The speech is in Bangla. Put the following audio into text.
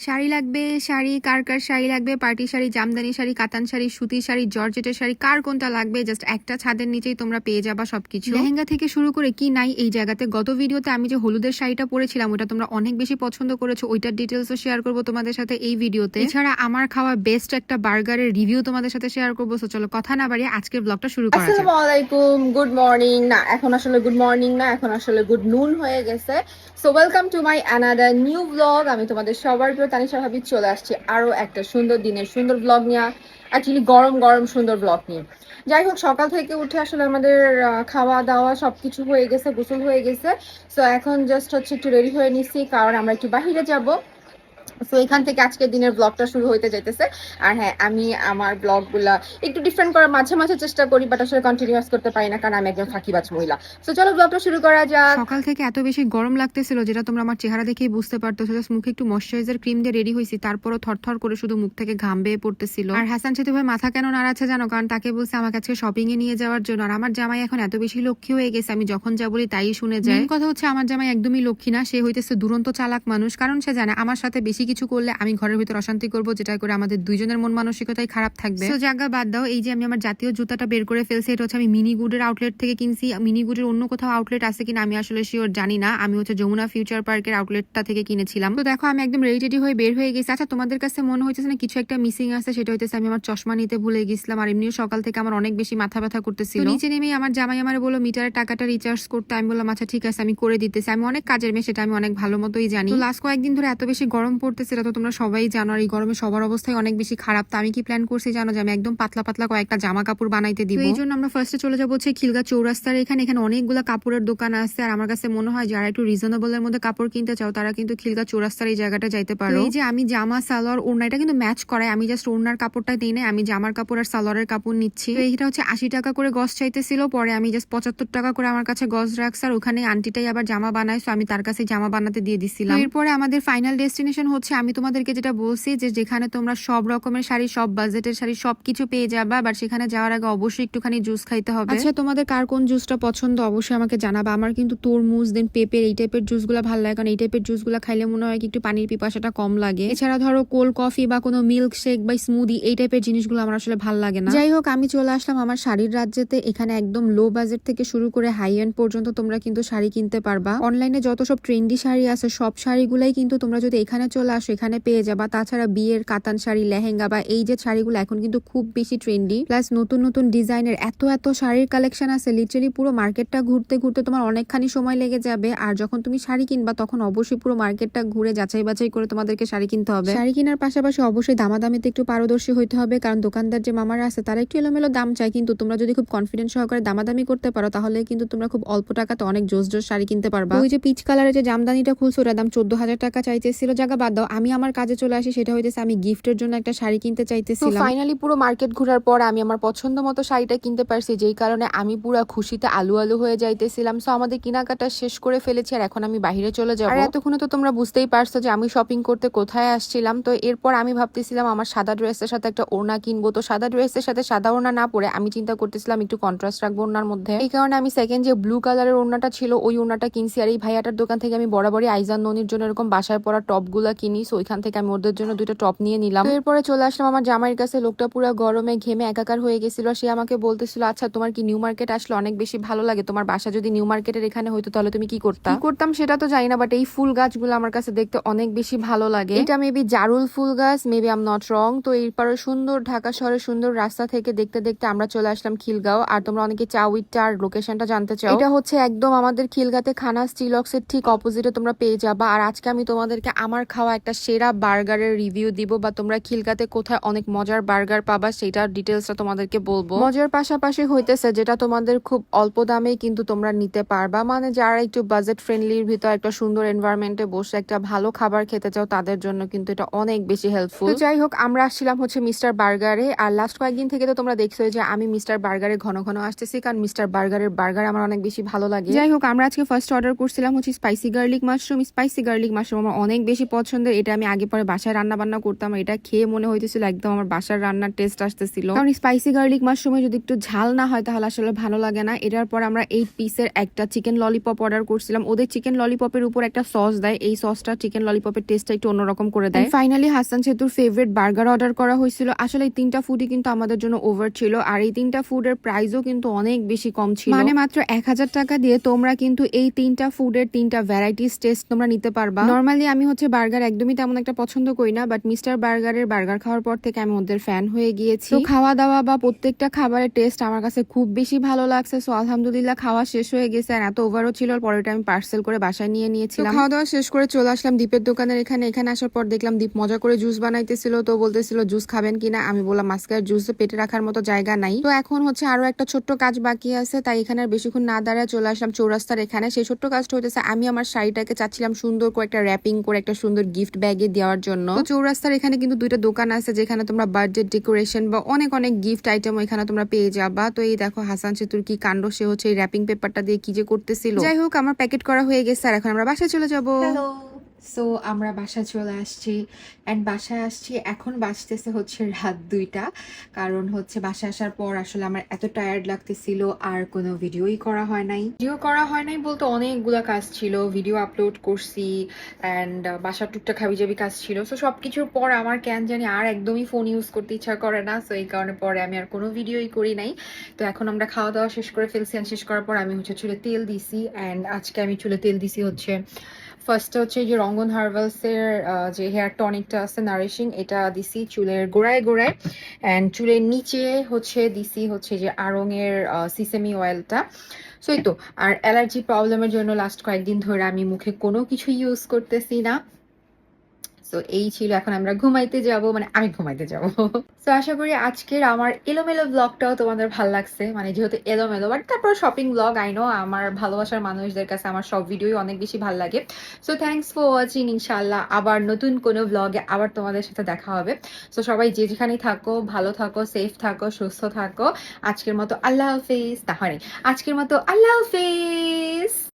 শাড়ি লাগবে শাড়ি কার কার শাড়ি লাগবে? পার্টি শাড়ি জামদানি শাড়ি কাতান শাড়ি সুতি শাড়ি জর্জেটের শাড়ি কার কোনটা লাগবে? জাস্ট একটা ছাদের নিচেই তোমরা পেয়ে যাবা সবকিছু। লেহেঙ্গা থেকে শুরু করে কি নাই এই জায়গাতে গত ভিডিওতে আমি যে হলুদের শাড়িটা পরেছিলাম ওটা তোমরা অনেক বেশি পছন্দ করেছ ওইটার ডিটেলসও শেয়ার করব তোমাদের সাথে এই ভিডিওতে। এছাড়া আমার খাওয়া বেস্ট একটা বার্গারের রিভিউ তোমাদের সাথে শেয়ার করব So চলো কথা না বাড়িয়ে আজকের ব্লগটা শুরু করা যাক। আসসালামু আলাইকুম গুড মর্নিং না এখন আসলে গুড মর্নিং না এখন আসলে গুড নুন হয়ে গেছে। So welcome to my another new blog আমি তোমাদের সবার তানিশা ভাবি চলে আসছি আরও একটা সুন্দর দিনের সুন্দর ব্লগ নিয়ে অ্যাকচুয়ালি গরম গরম সুন্দর ব্লগ নিয়ে। যাই হোক, সকাল থেকে উঠে আসলে আমাদের খাওয়া দাওয়া সবকিছু হয়ে গেছে, গোসল হয়ে গেছে। সো এখন জাস্ট হচ্ছে একটু রেডি হয়ে নিচ্ছি, কারণ আমরা একটু বাহিরে যাব। সো এখান থেকে আজকের দিনের ব্লগটা শুরু হইতে যাইতেছে। আর হ্যাঁ আমি আমার ব্লগগুলা একটু ডিফারেন্ট করার মাঝে মাঝে চেষ্টা করি বাট আসলে কন্টিনিউয়াস করতে পারি না কারণ আমি একজন ফাঁকিবাজ মহিলা। সো চলো ব্লগটা শুরু করা যাক। সকাল থেকে এত বেশি গরম লাগতেছিল যেটা তোমরা আমার চেহারা দেখেই বুঝতে পারতো জাস্ট মুখে একটু ময়শ্চারাইজার ক্রিম দিয়ে রেডি হয়েছি তারপরও থরথর করে শুধু মুখ থেকে ঘাম বেয়ে পড়তেছিল। আর হাসান সেতু ভাই মাথা কেন নাড়াচ্ছে জানো? কারণ তাকে বলছে আমাকে আজকে শপিং এ নিয়ে যাওয়ার জন্য। আর আমার জামাই এখন এত বেশি লক্ষ্মী হয়ে গেছে আমি যখন যা বলি তাই শুনে যায়। কথা হচ্ছে আমার জামাই একদমই লক্ষ্মী না সে হইতেছে দুরন্ত চালাক মানুষ কারণ সে জানে আমার সাথে বেশি কিছু করলে আমি ঘরের ভিতর অশান্তি করব যেটা করে আমাদের দুইজনের মন মানসিকতাই খারাপ থাকবে। তো জায়গা বাদ দাও এই যে আমি আমার জাতীয় জুতাটা বের করে ফেলছি এটা হচ্ছে আমি মিনি গুডের আউটলেট থেকে কিনছি। মিনি গুডের অন্য কোথাও আউটলেট আছে কিনা আমি আসলে শিওর জানি না। আমি হচ্ছে যমুনা ফিউচার পার্কের আউটলেটটা থেকে কিনেছিলাম। তো দেখো আমি একদম রেডি টেডি হয়ে বের হয়ে গেছি। আচ্ছা তোমাদের কাছে মনে হইতেছে না কিছু একটা মিসিং আছে? সেটা হইতেছে আমি আমার চশমা নিতে ভুলে গেছিলাম আর এমনিও সকাল থেকে আমার অনেক বেশি মাথা ব্যথা করতেছিল। নিচে নেমেই আমার জামাই আমার বলো মিটারের টাকাটা রিচার্জ করতে। আমি বললাম আচ্ছা ঠিক আছে আমি করে দিতেছি। আমি অনেক কাজের মেয়ে সেটা আমি অনেক ভালো মতোই জানি। লাস্ট কয়েকদিন ধরে এত বেশি গরম পড়তেছে এটা তো তোমরা সবাই জানো আর এই গরমে সবার অবস্থায় অনেক বেশি খারাপ। তো আমি কি প্ল্যান করছি জানো যে আমি একদম পাতলা পাতলা কয়েকটা জামা কাপড় বানাইতে দিব? এই জন্য আমরা ফার্স্টে চলে যাব হচ্ছে খিলগা চৌরাস্তার। এখানে এখানে অনেকগুলো কাপড়ের দোকান আছে আর আমার কাছে মনে হয় যারা একটু রিজনেবলের মধ্যে কাপড় কিনতে চাও তারা কিন্তু খিলগা চৌরাস্তার এই জায়গাটা যাইতে পারো। এই যে আমি জামা সালোয়ার ওড়না এটা কিন্তু ম্যাচ করাই আমি জাস্ট ওড়নার কাপড়টা দিই না আমি জামার কাপড় আর সালোয়ারের কাপড় নিচ্ছি। এইটা হচ্ছে আশি টাকা করে গজ চাইতেছিল পরে আমি জাস্ট পঁচাত্তর টাকা করে আমার কাছে গজ রাখছি আর ওখানে আন্টিটাই আবার জামা বানায় তো আমি তার কাছে জামা বানাতে দিয়ে দিছিলাম। এরপরে আমাদের ফাইনাল ডেস্টিনেশন হচ্ছে আমি তোমাদেরকে যেটা বলছি যে যেখানে তোমরা সব রকমের শাড়ি সব বাজেটের শাড়ি সবকিছু পেয়ে যাবা বাট সেখানে যাওয়ার আগে অবশ্যই একটুখানি জুস খাইতে হবে। আচ্ছা তোমাদের কার কোন জুসটা পছন্দ অবশ্যই আমাকে জানাবা। আমার কিন্তু তরমুজ দেন পেঁপের এই টাইপের জুসগুলো ভালো লাগে। কারণ এই টাইপের জুসগুলো খাইলে মনে হয় একটু পানির পিপাসাটা কম লাগে। এছাড়া ধরো কোল্ড কফি বা কোনো মিল্ক শেক বা স্মুদি এই টাইপের জিনিসগুলো আমার আসলে ভালো লাগে না। যাই হোক আমি চলে আসলাম আমার শাড়ির রাজ্যেতে। এখানে একদম লো বাজেট থেকে শুরু করে হাই এন্ড পর্যন্ত তোমরা কিন্তু শাড়ি কিনতে পারবা। অনলাইনে যত সব ট্রেন্ডি শাড়ি আছে সব শাড়িগুলাই কিন্তু তোমরা যদি এখানে চলে আসো এখানে পেয়ে যাবা। তাছাড়া বিয়ের কাতান শাড়ি, লেহেঙ্গা বা এই যে শাড়িগুলো এখন কিন্তু খুব বেশি ট্রেন্ডি প্লাস নতুন নতুন ডিজাইনের এত এত শাড়ির কালেকশন আছে লিটারালি পুরো মার্কেটটা ঘুরতে ঘুরতে তোমার অনেকখানি সময় লেগে যাবে। আর যখন তুমি শাড়ি কিনবা, তখন অবশ্যই পুরো মার্কেটটা ঘুরে যাচাই বাছাই করে তোমাদেরকে শাড়ি কিনতে হবে। শাড়ি কেনার পাশাপাশি অবশ্যই দামাদামিতে একটু পারদর্শী হইতে হবে, কারণ দোকানদার যে মামারা আছে, তারা একটু এলোমেলো দাম চায়। কিন্তু তোমরা যদি খুব কনফিডেন্স সহকারে দামাদামি করতে পারো, তাহলে কিন্তু তোমরা খুব অল্প টাকাতে অনেক জোস জোস শাড়ি কিনতে পারবা। ওই যে পিচ কালারের যে জামদানিটা খুলছো, ওটার দাম চোদ্দ হাজার টাকা চাইতেছিল, জায়গা বাদ দাও আমি আমার কাজে চলে আসি সেটা হইতেছে আমি গিফটের জন্য একটা শাড়ি কিনতে চাইতেছিলাম। ফাইনালি পুরো মার্কেট ঘোরার পর আমি আমার পছন্দ মতো শাড়িটা কিনতে পারছি যেই কারণে আমি পুরো খুশিতে আলু আলু হয়ে যাইতেছিলাম। সো আমাদের কেনাকাটা শেষ করে ফেলেছি আর এখন আমি বাইরে চলে যাব। আর এতক্ষণে তো তোমরা বুঝতেই পারছ যে আমি শপিং করতে কোথায় আসছিলাম। তো এরপর আমি ভাবতেছিলাম আমার সাদা ড্রেসের সাথে একটা ওড়না কিনবো। তো সাদা ড্রেসের সাথে সাদা ওড়না না পরে আমি চিন্তা করতেছিলাম একটু কন্ট্রাস্ট রাখব ওড়নার মধ্যে। এই কারণে আমি সেকেন্ড যে ব্লু কালারের ওড়নাটা ছিল ওই ওড়নাটা কিনছি। আর এই ভাইয়াটার দোকান থেকে আমি বরাবরই আইজান ননির জন্য এরকম বাসায় পরা টপগুলা কিনি সো ওইখান থেকে আমি ওদের জন্য দুইটা টপ নিয়ে নিলাম। এরপরে চলে আসলাম আমার জামাইয়ের কাছে, লোকটা পুরো গরমে ঘেমে একাকার হয়ে গেছিল। সে আমাকে বলতেছিল আচ্ছা তোমার কি নিউ মার্কেট আসলে অনেক বেশি ভালো লাগে? তোমার বাসা যদি নিউ মার্কেটের এখানে হইতো, তাহলে তুমি কি করতাম করতাম সেটা তো জানি না বাট এই ফুল গাছগুলো আমার কাছে দেখতে অনেক বেশি ভালো লাগে। এটা মেবি জারুল ফুল গাছ মেবি আম নট রং তো এরপরে সুন্দর ঢাকা শহরের সুন্দর রাস্তা থেকে দেখতে দেখতে আমরা চলে আসলাম খিলগাঁও। আর তোমরা অনেকে চাউইটটা আর লোকেশনটা জানতে চাও। এটা হচ্ছে একদম আমাদের খিলগাতে খানা স্টিলক্স এর ঠিক অপোজিটে তোমরা পেয়ে যাবা। আর আজকে আমি তোমাদেরকে আমার খাওয়া একটা সেরা বার্গারের রিভিউ দিব বা তোমরা খিলগাতে কোথায় অনেক মজার বার্গার পাবা সেটার ডিটেলসটা তোমাদেরকে বলব। মজার পাশাপাশি হইতেছে যেটা তোমাদের খুব অল্প দামে কিন্তু তোমরা নিতে পারবা। মানে যারা একটু বাজেট ফ্রেন্ডলির ভিতর একটা সুন্দর এনভায়রনমেন্টে বসে একটা ভালো খাবার খেতে চাও, তাদের জন্য কিন্তু এটা অনেক বেশি হেল্পফুল যাই হোক, আমরা আসছিলাম হচ্ছে মিস্টার বার্গারে আর লাস্ট কয়েকদিন থেকে তো তোমরা দেখছ যে আমি মিস্টার বার্গারে ঘন ঘন আসতেছি, কারণ মিস্টার বার্গারের বার্গার আমার অনেক বেশি ভালো লাগে। যাই হোক, আমরা আজকে ফার্স্ট অর্ডার করছিলাম হচ্ছে spicy garlic mushroom spicy garlic mushroom আমার অনেক বেশি পছন্দের। এটা আমি আগে পরে বাসায় রান্না বান্না করতাম এটা খেয়ে মনে হইতেছিল একদম আমার বাসার রান্নার টেস্ট আসতেছিল। কারণ স্পাইসি গার্লিক মাশরুমে যদি একটু ঝাল না হয় তাহলে আসলে ভালো লাগে না। এটার পর আমরা এইট পিসের একটা চিকেন ললিপপ অর্ডার করছিলাম। ওদের চিকেন ললিপপের উপর একটা সস দেয়। এই সসটা চিকেন ললিপপের টেস্টটা একটু অন্যরকম করে দেয়। ফাইনালি হাসান সেতুর ফেভারিট বার্গার অর্ডার করা হয়েছিল। আসলে এই তিনটা ফুডই কিন্তু আমাদের জন্য ওভার ছিল। আর এই তিনটা ফুডের প্রাইসও কিন্তু অনেক বেশি কম ছিল। মানে মাত্র এক হাজার টাকা দিয়ে তোমরা কিন্তু এই তিনটা ফুডের তিনটা ভ্যারাইটিস টেস্ট তোমরা নিতে পারবা। নর্মালি আমি হচ্ছে বার্গার একদমই তেমন একটা পছন্দ করি না বাট মিস্টার বার্গারের বার্গার খাওয়ার পর থেকে আমি ওদের ফ্যান হয়ে গিয়েছি। তো খাওয়া দাওয়া বা প্রত্যেকটা খাবারের টেস্ট আমার কাছে খুব বেশি ভালো লাগছে সো আলহামদুলিল্লাহ খাওয়া শেষ হয়ে গেছে আর এত ওভারও ছিল পরেরটা আমি পার্সেল করে বাসায় নিয়ে নিয়েছিলাম। খাওয়া দাওয়া শেষ করে চলে আসলাম দীপের দোকানের এখানে এখানে আসার পর দেখলাম দীপ মজা করে জুস বানাইতেছিল তো বলতেছিল জুস খাবেন কিনা আমি বললাম আজকের জুস পেটে রাখার মতো জায়গা নাই। তো এখন হচ্ছে আরও একটা ছোট্ট কাজ বাকি আছে তাই এখানে আর বেশিক্ষণ না দাঁড়ায় চলে আসলাম চৌরাস্তার এখানে। সেই ছোট্ট কাজটা হইতেছে আমি আমার শাড়িটাকে চাচ্ছিলাম সুন্দর করে একটা র্যাপিং করে একটা সুন্দর গিফট ব্যাগে দেওয়ার জন্য। চৌরাস্তার এখানে কিন্তু দুইটা দোকান আছে যেখানে তোমরা বার্থডে ডেকোরেশন বা অনেক অনেক গিফট আইটেম এখানে তোমরা পেয়ে যাবা। তো এই দেখো হাসান সেতুর কি কাণ্ড সে হচ্ছে এই র্যাপিং পেপারটা দিয়ে কি যে করতেছিল। যাই হোক আমার প্যাকেট করা হয়ে গেছে আর এখন আমরা বাসায় চলে যাব। হ্যালো সো আমরা বাসায় চলে আসছি। অ্যান্ড বাসায় আসছি, এখন বাজতেছে হচ্ছে রাত দুইটা। কারণ হচ্ছে বাসায় আসার পর আসলে আমার এত টায়ার্ড লাগতেছিল, আর কোনো ভিডিওই করা হয় নাই। ভিডিও করা হয় নাই বলতে অনেকগুলো কাজ ছিল। ভিডিও আপলোড করছি অ্যান্ড বাসার টুকটাক হাবিজাবি কাজ ছিল। সো সব কিছুর পর আমার কেন জানি আর একদমই ফোন ইউজ করতে ইচ্ছা করে না। সো এই কারণে পরে আমি আর কোনো ভিডিওই করি নাই। তো এখন আমরা খাওয়া দাওয়া শেষ করে ফেলছি। And শেষ করার পর আমি হচ্ছে চুলে তেল দিছি। অ্যান্ড আজকে আমি চুলে তেল দিছি হচ্ছে ফার্স্ট হচ্ছে যে রঙ্গন হার্বালসের যে হেয়ার টনিকটা আছে, নারিশিং, এটা দিছি চুলের গোড়ায় গোড়ায়। অ্যান্ড চুলের নিচে হচ্ছে দিছি হচ্ছে যে আরঙের সিসেমি অয়েলটা। সই তো, আর অ্যালার্জি প্রবলেমের জন্য লাস্ট কয়েকদিন ধরে আমি মুখে কোনো কিছু ইউজ করতেছি না। সো এই ছিল এখন আমরা ঘুমাইতে যাব মানে আমি ঘুমাইতে যাব। সো আশা করি আজকের আমার এলোমেলো ব্লগটাও তোমাদের ভালো লাগছে। মানে যেহেতু এলোমেলো বাট তারপর শপিং ব্লগ আই নো আমার ভালোবাসার মানুষদের কাছে আমার সব ভিডিওই অনেক বেশি ভালো লাগে। সো থ্যাংকস ফর ওয়াচিং ইনশাল্লাহ আবার নতুন কোনো ব্লগে আবার তোমাদের সাথে দেখা হবে। সো সবাই যে যেখানেই থাকো, ভালো থাকো সেফ থাকো, সুস্থ থাকো। আজকের মতো আল্লাহ হাফিজ। তাহলে আজকের মতো আল্লাহ হাফিজ!